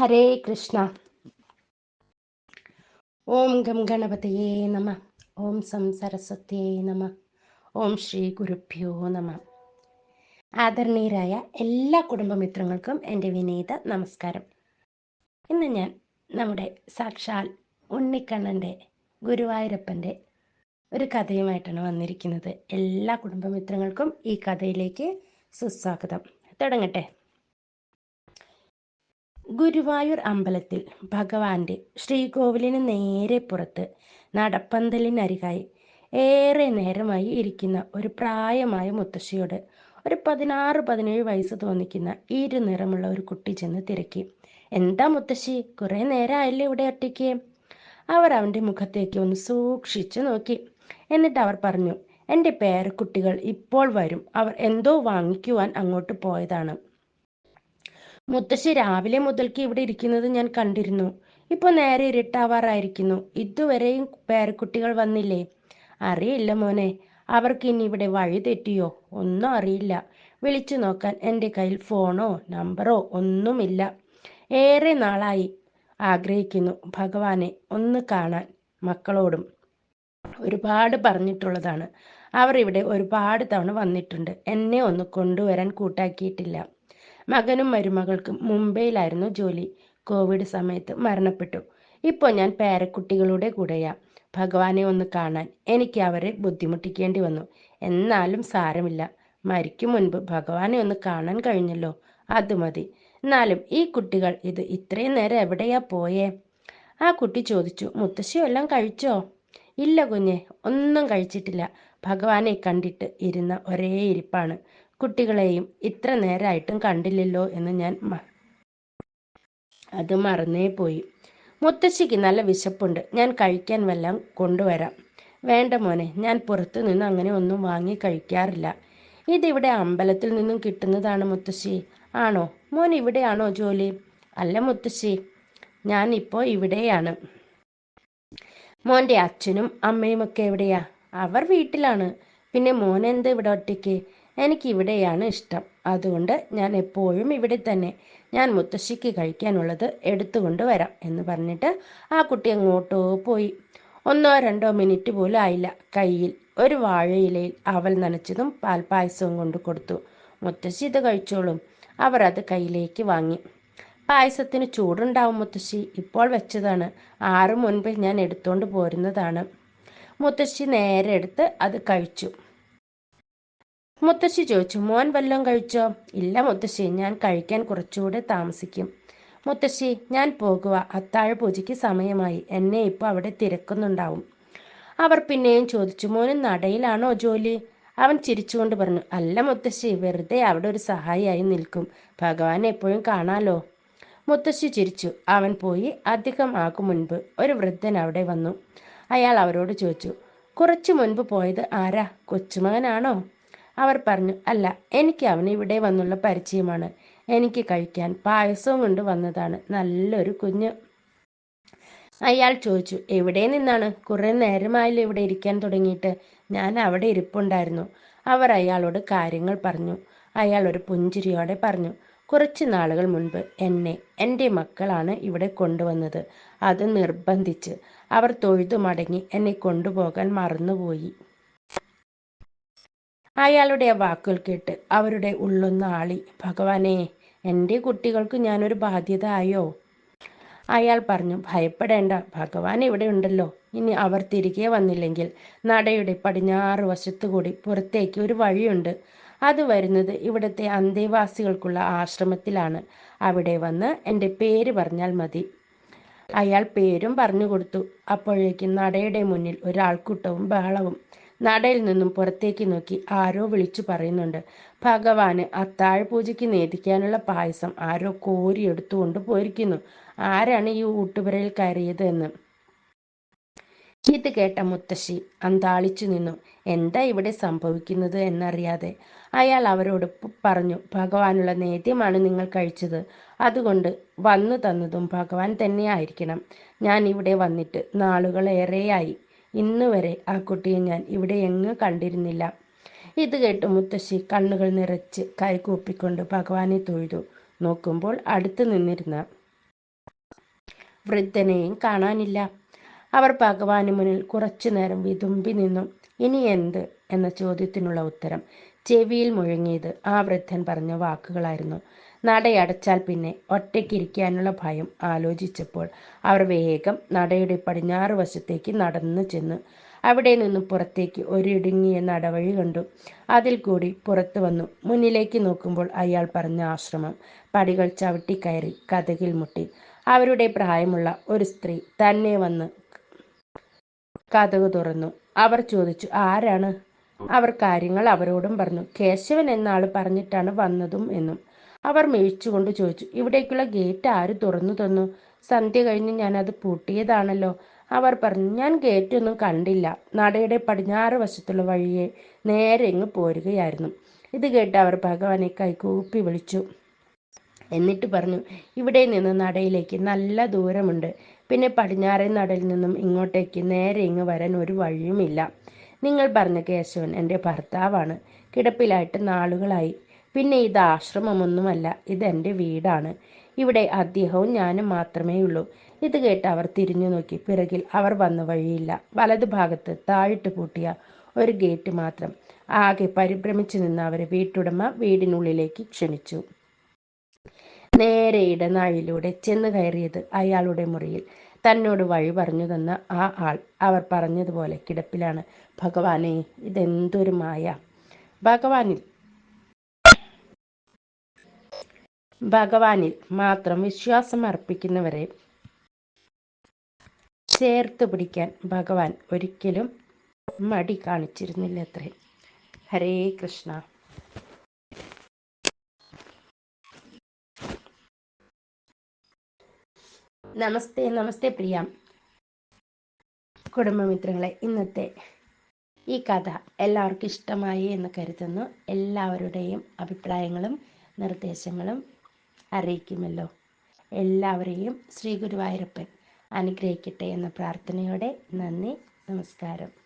ഹരേ കൃഷ്ണ. ഓം gum ഗണപതയേ നമ. ഓം some സരസ്വത്യേ നമ. ഓം ശ്രീ ഗുരുഭ്യോ നമ. ആദരണീയരായ എല്ലാ കുടുംബമിത്രങ്ങൾക്കും എന്റെ വിനീത നമസ്കാരം. ഇന്ന് ഞാൻ നമ്മുടെ സാക്ഷാൽ ഉണ്ണിക്കണ്ണന്റെ ഗുരുവായൂരപ്പന്റെ ഒരു കഥയുമായിട്ടാണ് വന്നിരിക്കുന്നത്. എല്ലാ കുടുംബമിത്രങ്ങൾക്കും ഈ കഥയിലേക്ക് സുസ്വാഗതം. തുടങ്ങട്ടെ. ഗുരുവായൂർ അമ്പലത്തിൽ ഭഗവാന്റെ ശ്രീകോവിലിന് നേരെ പുറത്ത് നടപ്പന്തലിനരികായി ഏറെ നേരമായി ഇരിക്കുന്ന ഒരു പ്രായമായ മുത്തശ്ശിയോട് ഒരു പതിനാറ് പതിനേഴ് വയസ്സ് തോന്നിക്കുന്ന ഇരു നിറമുള്ള ഒരു കുട്ടി ചെന്ന് തിരക്കി. എന്താ മുത്തശ്ശി കുറെ നേരമായില്ലേ ഇവിടെ ഒറ്റയ്ക്ക്? അവർ അവന്റെ മുഖത്തേക്ക് ഒന്ന് സൂക്ഷിച്ചു നോക്കി. എന്നിട്ട് അവർ പറഞ്ഞു എന്റെ പേരക്കുട്ടികൾ ഇപ്പോൾ വരും. അവർ എന്തോ വാങ്ങിക്കുവാൻ അങ്ങോട്ട് പോയതാണ്. മുത്തശ്ശി രാവിലെ മുതൽക്ക് ഇവിടെ ഇരിക്കുന്നത് ഞാൻ കണ്ടിരുന്നു. ഇപ്പൊ നേരെ ഇരുട്ടാവാറായിരിക്കുന്നു. ഇതുവരെയും പേരക്കുട്ടികൾ വന്നില്ലേ? അറിയില്ല മോനെ. അവർക്ക് ഇനി ഇവിടെ വഴി തെറ്റിയോ? ഒന്നും അറിയില്ല. വിളിച്ചു നോക്കാൻ എന്റെ കയ്യിൽ ഫോണോ നമ്പറോ ഒന്നുമില്ല. ഏറെ നാളായി ആഗ്രഹിക്കുന്നു ഭഗവാനെ ഒന്ന് കാണാൻ മക്കളോടും. ഒരുപാട് പറഞ്ഞിട്ടുള്ളതാണ്. അവർ ഇവിടെ ഒരുപാട് തവണ വന്നിട്ടുണ്ട്. എന്നെ ഒന്ന് കൊണ്ടുവരാൻ കൂട്ടാക്കിയിട്ടില്ല. മകനും മരുമകൾക്കും മുംബൈയിലായിരുന്നു ജോലി. കോവിഡ് സമയത്ത് മരണപ്പെട്ടു. ഇപ്പോൾ ഞാൻ പേരക്കുട്ടികളുടെ കൂടെയാ. ഭഗവാനെ ഒന്ന് കാണാൻ എനിക്ക് അവരെ ബുദ്ധിമുട്ടിക്കേണ്ടി വന്നു. എന്നാലും സാരമില്ല. മരിക്കും മുൻപ് ഭഗവാനെ ഒന്ന് കാണാൻ കഴിഞ്ഞല്ലോ. അത് മതി. എന്നാലും ഈ കുട്ടികൾ ഇത് ഇത്രയും നേരം എവിടെയാ പോയേ? ആ കുട്ടി ചോദിച്ചു മുത്തശ്ശിയോ എല്ലാം കഴിച്ചോ? ഇല്ല കുഞ്ഞെ ഒന്നും കഴിച്ചിട്ടില്ല. ഭഗവാനെ കണ്ടിട്ട് ഇരുന്ന ഒരേ ഇരിപ്പാണ്. കുട്ടികളെയും ഇത്ര നേരായിട്ടും കണ്ടില്ലല്ലോ എന്ന് ഞാൻ അത് മറന്നേ പോയി. മുത്തശ്ശിക്ക് നല്ല വിശപ്പുണ്ട്. ഞാൻ കഴിക്കാൻ വല്ലതും കൊണ്ടുവരാം. വേണ്ട മോനെ ഞാൻ പുറത്തു നിന്ന് അങ്ങനെ ഒന്നും വാങ്ങി കഴിക്കാറില്ല. ഇതിവിടെ അമ്പലത്തിൽ നിന്നും കിട്ടുന്നതാണ് മുത്തശ്ശി. ആണോ? മോൻ ഇവിടെയാണോ ജോലി? അല്ല മുത്തശ്ശി ഞാൻ ഇപ്പോ ഇവിടെയാണ്. മോന്റെ അച്ഛനും അമ്മയും ഒക്കെ എവിടെയാ? അവർ വീട്ടിലാണ്. പിന്നെ മോൻ എന്താ ഇവിടെ ഒറ്റയ്ക്ക്? എനിക്ക് ഇവിടെയാണ് ഇഷ്ടം. അതുകൊണ്ട് ഞാൻ എപ്പോഴും ഇവിടെ തന്നെ. ഞാൻ മുത്തശ്ശിക്ക് കഴിക്കാനുള്ളത് എടുത്തുകൊണ്ട് വരാം എന്ന് പറഞ്ഞിട്ട് ആ കുട്ടി അങ്ങോട്ടോ പോയി. ഒന്നോ രണ്ടോ മിനിറ്റ് പോലും ആയില്ല. കയ്യിൽ ഒരു വാഴയിലയിൽ അവൽ നനച്ചതും പാൽപ്പായസവും കൊണ്ട് കൊടുത്തു. മുത്തശ്ശി ഇത് കഴിച്ചോളും. അവർ അത് കയ്യിലേക്ക് വാങ്ങി. പായസത്തിന് ചൂടുണ്ടാവും മുത്തശ്ശി. ഇപ്പോൾ വെച്ചതാണ്. ആറ് മുൻപ് ഞാൻ എടുത്തുകൊണ്ട് പോരുന്നതാണ്. മുത്തശ്ശി നേരെ എടുത്ത് അത് കഴിച്ചു. മുത്തശ്ശി ചോദിച്ചു മോൻ വല്ലതും കഴിച്ചോ? ഇല്ല മുത്തശ്ശി ഞാൻ കഴിക്കാൻ കുറച്ചുകൂടെ താമസിക്കും. മുത്തശ്ശി ഞാൻ പോകുക അത്താഴ പൂജയ്ക്ക് സമയമായി. എന്നെ ഇപ്പോൾ അവിടെ തിരക്കുന്നുണ്ടാവും. അവർ പിന്നെയും ചോദിച്ചു മോന് നടയിലാണോ ജോലി? അവൻ ചിരിച്ചുകൊണ്ട് പറഞ്ഞു അല്ല മുത്തശ്ശി വെറുതെ അവിടെ ഒരു സഹായിയായി നിൽക്കും. ഭഗവാൻ എപ്പോഴും കാണാലോ? മുത്തശ്ശി ചിരിച്ചു. അവൻ പോയി അധികം ആകും മുൻപ് ഒരു വൃദ്ധൻ അവിടെ വന്നു. അയാൾ അവരോട് ചോദിച്ചു കുറച്ചു മുൻപ് പോയത് ആരാ? കൊച്ചുമകനാണോ? അവർ പറഞ്ഞു അല്ല എനിക്ക് അവന് ഇവിടെ വന്നുള്ള പരിചയമാണ്. എനിക്ക് കഴിക്കാൻ പായസവും കൊണ്ട് വന്നതാണ്. നല്ലൊരു കുഞ്ഞ്. അയാൾ ചോദിച്ചു എവിടെ നിന്നാണ്? കുറെ നേരമായല്ലോ ഇവിടെ ഇരിക്കാൻ തുടങ്ങിയിട്ട്. ഞാൻ അവിടെ ഇരിപ്പുണ്ടായിരുന്നു. അവർ അയാളോട് കാര്യങ്ങൾ പറഞ്ഞു. അയാൾ ഒരു പുഞ്ചിരിയോടെ പറഞ്ഞു കുറച്ച് നാളുകൾ മുൻപ് എന്നെ എന്റെ മക്കളാണ് ഇവിടെ കൊണ്ടുവന്നത്. അത് നിർബന്ധിച്ച് അവർ തൊഴുതു മടങ്ങി എന്നെ കൊണ്ടുപോകാൻ മറന്നുപോയി. അയാളുടെ ആ വാക്കുകൾ കേട്ട് അവരുടെ ഉള്ളൊന്ന് ആളി ഭഗവാനെ എന്റെ കുട്ടികൾക്ക് ഞാനൊരു ബാധ്യത ആയോ അയാൾ പറഞ്ഞു ഭയപ്പെടേണ്ട ഭഗവാൻ ഇവിടെ ഉണ്ടല്ലോ. ഇനി അവർ തിരികെ വന്നില്ലെങ്കിൽ നടയുടെ പടിഞ്ഞാറ് വശത്തു കൂടി പുറത്തേക്ക് ഒരു വഴിയുണ്ട്. അത് വരുന്നത് ഇവിടുത്തെ അന്തേവാസികൾക്കുള്ള ആശ്രമത്തിലാണ്. അവിടെ വന്ന് എന്റെ പേര് പറഞ്ഞാൽ മതി. അയാൾ പേരും പറഞ്ഞു കൊടുത്തു. അപ്പോഴേക്കും നടയുടെ മുന്നിൽ ഒരാൾക്കൂട്ടവും ബഹളവും. നടയിൽ നിന്നും പുറത്തേക്ക് നോക്കി ആരോ വിളിച്ചു പറയുന്നുണ്ട്. ഭഗവാന് അത്താഴ പൂജയ്ക്ക് നേദിക്കാനുള്ള പായസം ആരോ കോരിയെടുത്തുകൊണ്ട് പോയിരിക്കുന്നു. ആരാണ് ഈ ഊട്ടുപുരയിൽ കയറിയത് എന്ന് ഇത് കേട്ട മുത്തശ്ശി അന്താളിച്ചു നിന്നു. എന്താ ഇവിടെ സംഭവിക്കുന്നത് എന്നറിയാതെ അയാൾ അവരോട് പറഞ്ഞു ഭഗവാനുള്ള നേദ്യമാണ് നിങ്ങൾ കഴിച്ചത്. അതുകൊണ്ട് വന്നു തന്നതും ഭഗവാൻ തന്നെയായിരിക്കണം. ഞാൻ ഇവിടെ വന്നിട്ട് നാളുകളേറെയായി. ഇന്ന് വരെ ആ കുട്ടിയെ ഞാൻ ഇവിടെ എങ്ങ് കണ്ടിരുന്നില്ല. ഇത് കേട്ട് മുത്തശ്ശി കണ്ണുകൾ നിറച്ച് കൈകൂപ്പിക്കൊണ്ട് ഭഗവാനെ തൊഴുതു. നോക്കുമ്പോൾ അടുത്ത് നിന്നിരുന്ന വൃദ്ധനെയും കാണാനില്ല. അവർ ഭഗവാന് മുന്നിൽ കുറച്ചു നേരം വിതുമ്പി നിന്നു. ഇനി എന്ത്? എന്ന ചോദ്യത്തിനുള്ള ഉത്തരം ചെവിയിൽ മുഴങ്ങിയത് ആ വൃദ്ധൻ പറഞ്ഞ വാക്കുകളായിരുന്നു. നടയടച്ചാൽ പിന്നെ ഒറ്റയ്ക്കിരിക്കാനുള്ള ഭയം ആലോചിച്ചപ്പോൾ അവർ വേഗം നടയുടെ പടിഞ്ഞാറ് വശത്തേക്ക് നടന്നു ചെന്നു. അവിടെ നിന്നും പുറത്തേക്ക് ഒരിടുങ്ങിയ നടവഴി കണ്ടു. അതിൽ കൂടി പുറത്തു വന്നു. മുന്നിലേക്ക് നോക്കുമ്പോൾ അയാൾ പറഞ്ഞ ആശ്രമം. പടികൾ ചവിട്ടിക്കയറി കഥകിൽ മുട്ടി. അവരുടെ പ്രായമുള്ള ഒരു സ്ത്രീ തന്നെ വന്ന് കഥകു തുറന്നു. അവർ ചോദിച്ചു ആരാണ്? അവർ കാര്യങ്ങൾ അവരോടും പറഞ്ഞു. കേശവൻ എന്നാൾ പറഞ്ഞിട്ടാണ് വന്നതും എന്നും. അവർ മേഴിച്ചുകൊണ്ട് ചോദിച്ചു ഇവിടേക്കുള്ള ഗേറ്റ് ആര് തുറന്നു തന്നു? സന്ധ്യ കഴിഞ്ഞ് ഞാൻ അത് പൂട്ടിയതാണല്ലോ. അവർ പറഞ്ഞു ഞാൻ ഗേറ്റ് ഒന്നും കണ്ടില്ല. നടയുടെ പടിഞ്ഞാറ് വശത്തുള്ള വഴിയെ നേരെ ഇങ്ങ് പോരുകയായിരുന്നു. ഇത് കേട്ട് അവർ ഭഗവാനെ കൈകൂപ്പി വിളിച്ചു. എന്നിട്ട് പറഞ്ഞു ഇവിടെ നിന്ന് നടയിലേക്ക് നല്ല ദൂരമുണ്ട്. പിന്നെ പടിഞ്ഞാറേ നടയിൽ നിന്നും ഇങ്ങോട്ടേക്ക് നേരെ ഇങ്ങ് വരാൻ ഒരു വഴിയുമില്ല. നിങ്ങൾ പറഞ്ഞ കേശവൻ എന്റെ ഭർത്താവാണ്. കിടപ്പിലായിട്ട് നാളുകളായി. പിന്നെ ഇത് ആശ്രമമൊന്നുമല്ല ഇത് എന്റെ വീടാണ്. ഇവിടെ അദ്ദേഹവും ഞാനും മാത്രമേ ഉള്ളൂ ഇത് കേട്ട് അവർ തിരിഞ്ഞു നോക്കി. പിറകിൽ അവർ വന്ന വഴിയില്ല. വലതു ഭാഗത്ത് താഴിട്ട് പൂട്ടിയ ഒരു ഗേറ്റ് മാത്രം. ആകെ പരിഭ്രമിച്ചു നിന്ന് അവരെ വീട്ടുടമ വീടിനുള്ളിലേക്ക് ക്ഷണിച്ചു. നേരെ ഇടനാഴിയിലൂടെ ചെന്ന് കയറിയത് അയാളുടെ മുറിയിൽ. തന്നോട് വഴി പറഞ്ഞു തന്ന ആ ആൾ അവർ പറഞ്ഞതുപോലെ കിടപ്പിലാണ്. ഭഗവാനെ ഇതെന്തൊരു മായ. ഭഗവാനിൽ ഭഗവാനിൽ മാത്രം വിശ്വാസം അർപ്പിക്കുന്നവരെ ചേർത്ത് പിടിക്കാൻ ഭഗവാൻ ഒരിക്കലും മടി കാണിച്ചിരുന്നില്ല അത്രേ ഹരേ കൃഷ്ണ. നമസ്തേ നമസ്തേ പ്രിയ കുടുംബമിത്രങ്ങളെ. ഇന്നത്തെ ഈ കഥ എല്ലാവർക്കും ഇഷ്ടമായി എന്ന് കരുതുന്നു. എല്ലാവരുടെയും അഭിപ്രായങ്ങളും നിർദ്ദേശങ്ങളും അറിയിക്കുമല്ലോ. എല്ലാവരെയും ശ്രീ ഗുരുവായൂരപ്പൻ അനുഗ്രഹിക്കട്ടെ എന്ന പ്രാർത്ഥനയോടെ നന്ദി നമസ്കാരം.